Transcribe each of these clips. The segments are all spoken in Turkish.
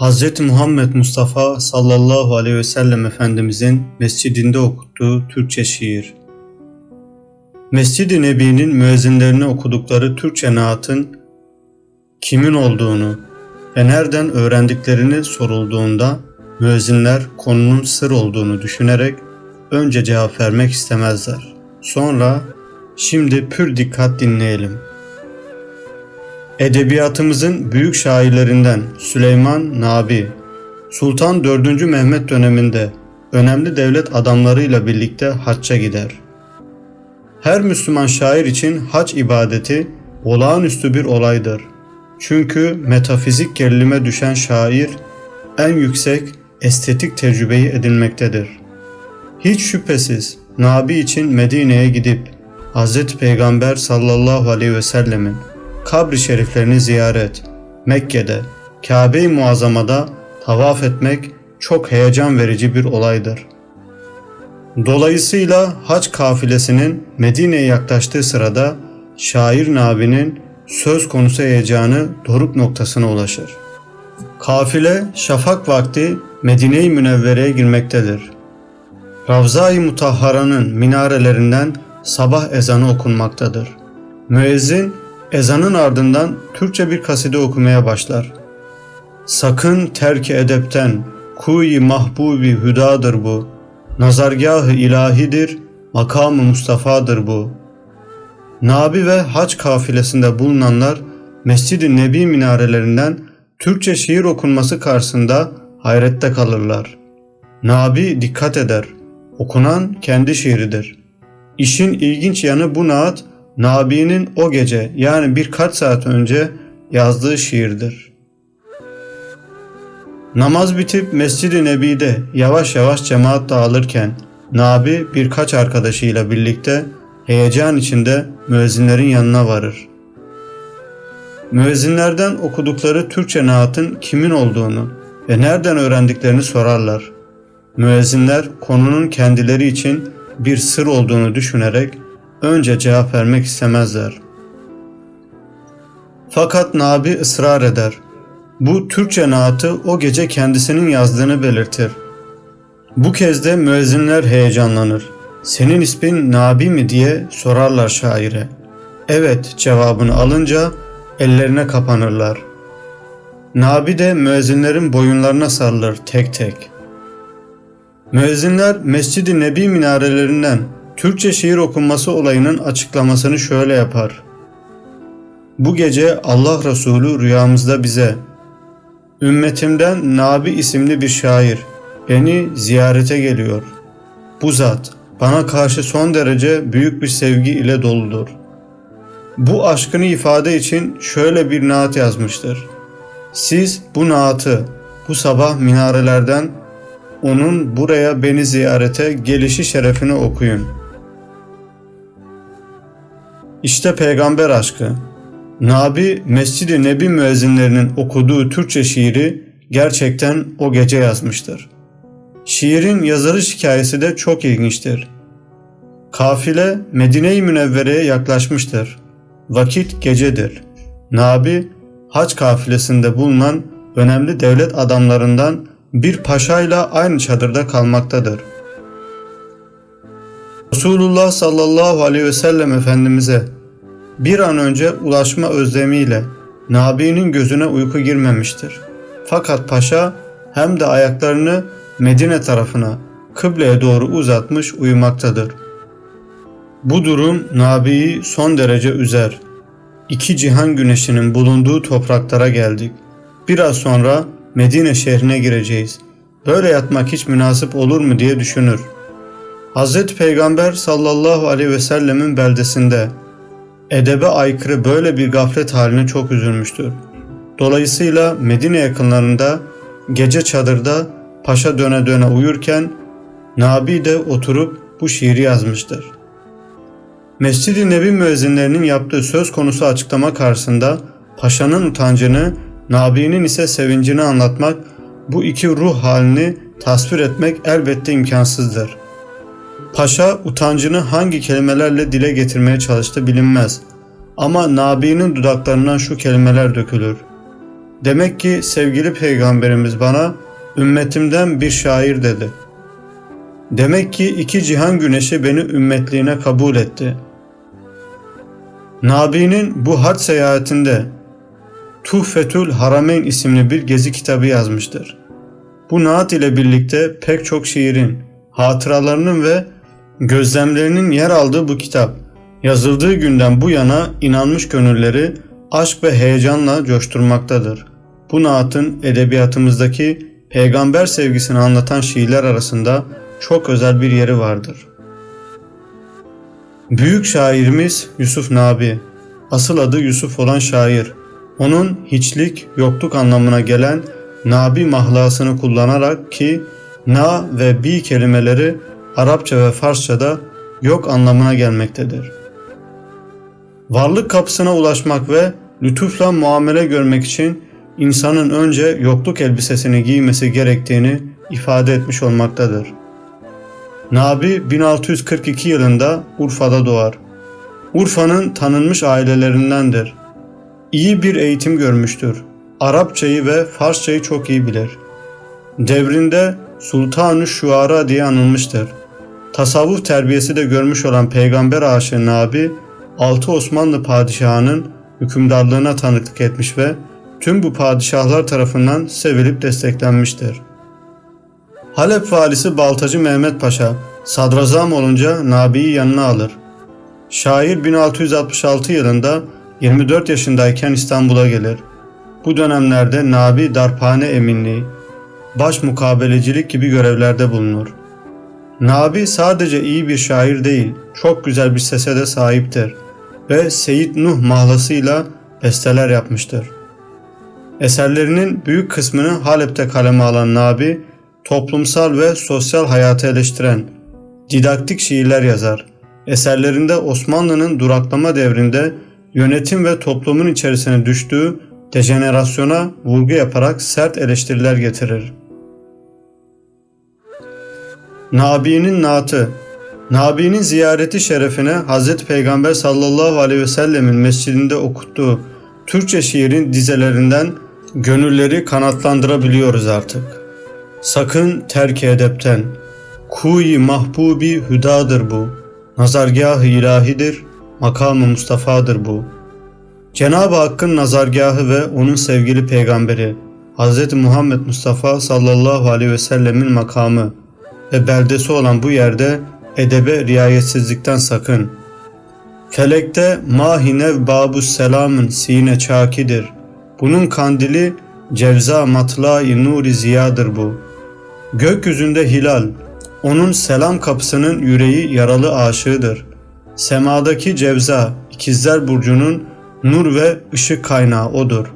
Hz. Muhammed Mustafa sallallahu aleyhi ve sellem Efendimizin mescidinde okuttuğu Türkçe şiir. Mescid-i Nebi'nin müezzinlerine okudukları Türkçe naatın kimin olduğunu ve nereden öğrendiklerini sorulduğunda müezzinler konunun sır olduğunu düşünerek önce cevap vermek istemezler. Sonra şimdi pür dikkat dinleyelim. Edebiyatımızın büyük şairlerinden Süleyman Nabi, Sultan 4. Mehmet döneminde önemli devlet adamlarıyla birlikte hacca gider. Her Müslüman şair için hac ibadeti olağanüstü bir olaydır. Çünkü metafizik gerilime düşen şair en yüksek estetik tecrübeyi edinmektedir. Hiç şüphesiz Nabi için Medine'ye gidip Hz. Peygamber sallallahu aleyhi ve sellemin kabri şeriflerini ziyaret, Mekke'de, Kabe-i Muazzama'da tavaf etmek çok heyecan verici bir olaydır. Dolayısıyla hac kafilesinin Medine'ye yaklaştığı sırada şair Nabi'nin söz konusu heyecanı doruk noktasına ulaşır. Kafile şafak vakti Medine-i Münevvere'ye girmektedir. Ravza-i Mutahhara'nın minarelerinden sabah ezanı okunmaktadır. Müezzin ezanın ardından Türkçe bir kaside okumaya başlar. Sakın terk edepten, kuyi mahbubi hüdadır bu. Nazargahı ilahidir, makamı Mustafa'dır bu. Nabi ve hac kafilesinde bulunanlar Mescid-i Nebi minarelerinden Türkçe şiir okunması karşısında hayrette kalırlar. Nabi dikkat eder. Okunan kendi şiiridir. İşin ilginç yanı bu naat Nabi'nin o gece yani birkaç saat önce yazdığı şiirdir. Namaz bitip Mescid-i Nebi'de yavaş yavaş cemaat dağılırken Nabi birkaç arkadaşıyla birlikte heyecan içinde müezzinlerin yanına varır. Müezzinlerden okudukları Türkçe naatın kimin olduğunu ve nereden öğrendiklerini sorarlar. Müezzinler konunun kendileri için bir sır olduğunu düşünerek önce cevap vermek istemezler. Fakat Nabi ısrar eder. Bu Türkçe naatı o gece kendisinin yazdığını belirtir. Bu kez de müezzinler heyecanlanır. Senin ismin Nabi mi diye sorarlar şaire. Evet cevabını alınca ellerine kapanırlar. Nabi de müezzinlerin boyunlarına sarılır tek tek. Müezzinler Mescid-i Nebi minarelerinden Türkçe şiir okunması olayının açıklamasını şöyle yapar. Bu gece Allah Resulü rüyamızda bize Ümmetimden Nabi isimli bir şair beni ziyarete geliyor. Bu zat bana karşı son derece büyük bir sevgi ile doludur. Bu aşkını ifade için şöyle bir naat yazmıştır. Siz bu naatı bu sabah minarelerden onun buraya beni ziyarete gelişi şerefine okuyun. İşte peygamber aşkı. Nabi Mescid-i Nebi müezzinlerinin okuduğu Türkçe şiiri gerçekten o gece yazmıştır. Şiirin yazarış hikayesi de çok ilginçtir. Kafile Medine-i Münevvere'ye yaklaşmıştır. Vakit gecedir. Nabi hac kafilesinde bulunan önemli devlet adamlarından bir paşayla aynı çadırda kalmaktadır. Resulullah sallallahu aleyhi ve sellem Efendimiz'e bir an önce ulaşma özlemiyle Nabi'nin gözüne uyku girmemiştir. Fakat paşa hem de ayaklarını Medine tarafına, kıbleye doğru uzatmış uyumaktadır. Bu durum Nabi'yi son derece üzer. İki cihan güneşinin bulunduğu topraklara geldik. Biraz sonra Medine şehrine gireceğiz. Böyle yatmak hiç münasip olur mu diye düşünür. Hazreti Peygamber sallallahu aleyhi ve sellemin beldesinde edebe aykırı böyle bir gaflet haline çok üzülmüştür. Dolayısıyla Medine yakınlarında gece çadırda paşa döne döne uyurken Nabi de oturup bu şiiri yazmıştır. Mescid-i Nebi müezzinlerinin yaptığı söz konusu açıklama karşısında paşanın utancını, Nabi'nin ise sevincini anlatmak, bu iki ruh halini tasvir etmek elbette imkansızdır.'' Paşa utancını hangi kelimelerle dile getirmeye çalıştı bilinmez. Ama Nabi'nin dudaklarından şu kelimeler dökülür. Demek ki sevgili peygamberimiz bana ümmetimden bir şair dedi. Demek ki iki cihan güneşi beni ümmetliğine kabul etti. Nabi'nin bu hac seyahatinde Tuhfetül Harameyn isimli bir gezi kitabı yazmıştır. Bu naat ile birlikte pek çok şiirin, hatıralarının ve gözlemlerinin yer aldığı bu kitap, yazıldığı günden bu yana inanmış gönülleri aşk ve heyecanla coşturmaktadır. Bu naatın edebiyatımızdaki peygamber sevgisini anlatan şiirler arasında çok özel bir yeri vardır. Büyük şairimiz Yusuf Nabi, asıl adı Yusuf olan şair, onun hiçlik, yokluk anlamına gelen Nabi mahlasını kullanarak ki na ve bi kelimeleri Arapça ve Farsçada yok anlamına gelmektedir. Varlık kapısına ulaşmak ve lütufla muamele görmek için insanın önce yokluk elbisesini giymesi gerektiğini ifade etmiş olmaktadır. Nabi 1642 yılında Urfa'da doğar. Urfa'nın tanınmış ailelerindendir. İyi bir eğitim görmüştür. Arapçayı ve Farsçayı çok iyi bilir. Devrinde Sultanı Şuara diye anılmıştır. Tasavvuf terbiyesi de görmüş olan peygamber aşığı Nabi, 6 Osmanlı padişahının hükümdarlığına tanıklık etmiş ve tüm bu padişahlar tarafından sevilip desteklenmiştir. Halep valisi Baltacı Mehmet Paşa sadrazam olunca Nabi'yi yanına alır. Şair 1666 yılında 24 yaşındayken İstanbul'a gelir. Bu dönemlerde Nabi darphane eminliği, baş mukabelecilik gibi görevlerde bulunur. Nabi sadece iyi bir şair değil, çok güzel bir sese de sahiptir ve Seyit Nuh mahlasıyla besteler yapmıştır. Eserlerinin büyük kısmını Halep'te kaleme alan Nabi, toplumsal ve sosyal hayatı eleştiren, didaktik şiirler yazar. Eserlerinde Osmanlı'nın duraklama devrinde yönetim ve toplumun içerisine düştüğü dejenerasyona vurgu yaparak sert eleştiriler getirir. Nabi'nin naatı Nabi'nin ziyareti şerefine Hz. Peygamber sallallahu aleyhi ve sellemin mescidinde okuttuğu Türkçe şiirin dizelerinden gönülleri kanatlandırabiliyoruz artık. Sakın terk edepten, kuyi mahbubi hüdadır bu, nazargah-ı ilahidir, makamı Mustafa'dır bu. Cenab-ı Hakk'ın nazargahı ve onun sevgili peygamberi Hz. Muhammed Mustafa sallallahu aleyhi ve sellemin makamı ve beldesi olan bu yerde edebe riayetsizlikten sakın. Felekte mahinev babu selamın sine çakidir. Bunun kandili cevza matla-i nuri ziyadır bu. Gökyüzünde hilal, onun selam kapısının yüreği yaralı aşığıdır. Semadaki cevza, ikizler burcunun nur ve ışık kaynağı odur.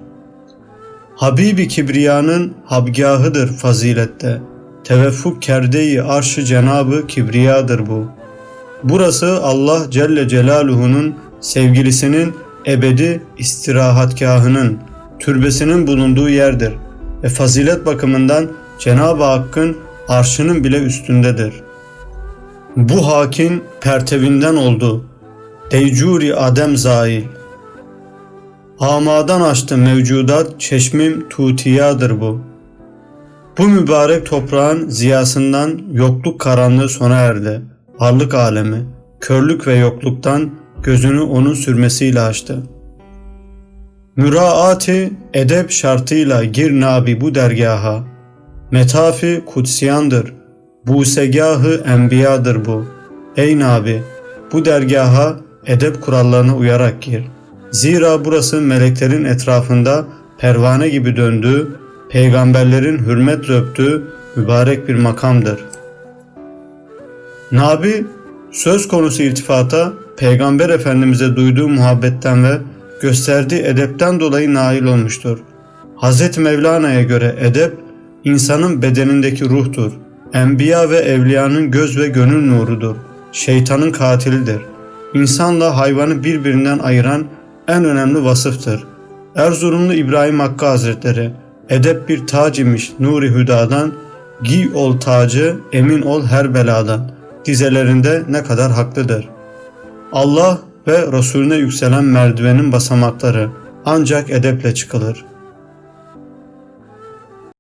Habibi Kibriya'nın habgahıdır fazilette. Teveffuk kerdeyi arşı cenabı kibriyadır bu. Burası Allah Celle Celaluhu'nun sevgilisinin ebedi istirahatgahının, türbesinin bulunduğu yerdir ve fazilet bakımından Cenab-ı Hakk'ın arşının bile üstündedir. Bu hakin pertevinden oldu. Deycuri adem zail. Hamadan açtı mevcudat çeşmim tutiyadır bu. Bu mübarek toprağın ziyasından yokluk karanlığı sona erdi. Varlık alemi, körlük ve yokluktan gözünü onun sürmesiyle açtı. Müraati edep şartıyla gir nabi bu dergaha. Metafi kutsiyandır. Bu segahı enbiyadır bu. Ey nabi bu dergaha edep kurallarına uyarak gir. Zira burası meleklerin etrafında pervane gibi döndüğü, peygamberlerin hürmetle öptüğü mübarek bir makamdır. Nabi söz konusu irtifata Peygamber Efendimiz'e duyduğu muhabbetten ve gösterdiği edepten dolayı nail olmuştur. Hz. Mevlana'ya göre edep insanın bedenindeki ruhtur. Enbiya ve evliyanın göz ve gönül nurudur. Şeytanın katilidir. İnsanla hayvanı birbirinden ayıran en önemli vasıftır. Erzurumlu İbrahim Hakkı Hazretleri edep bir tac imiş nuri hüdadan giy ol tacı emin ol her beladan dizelerinde ne kadar haklıdır. Allah ve Resulüne yükselen merdivenin basamakları ancak edeple çıkılır.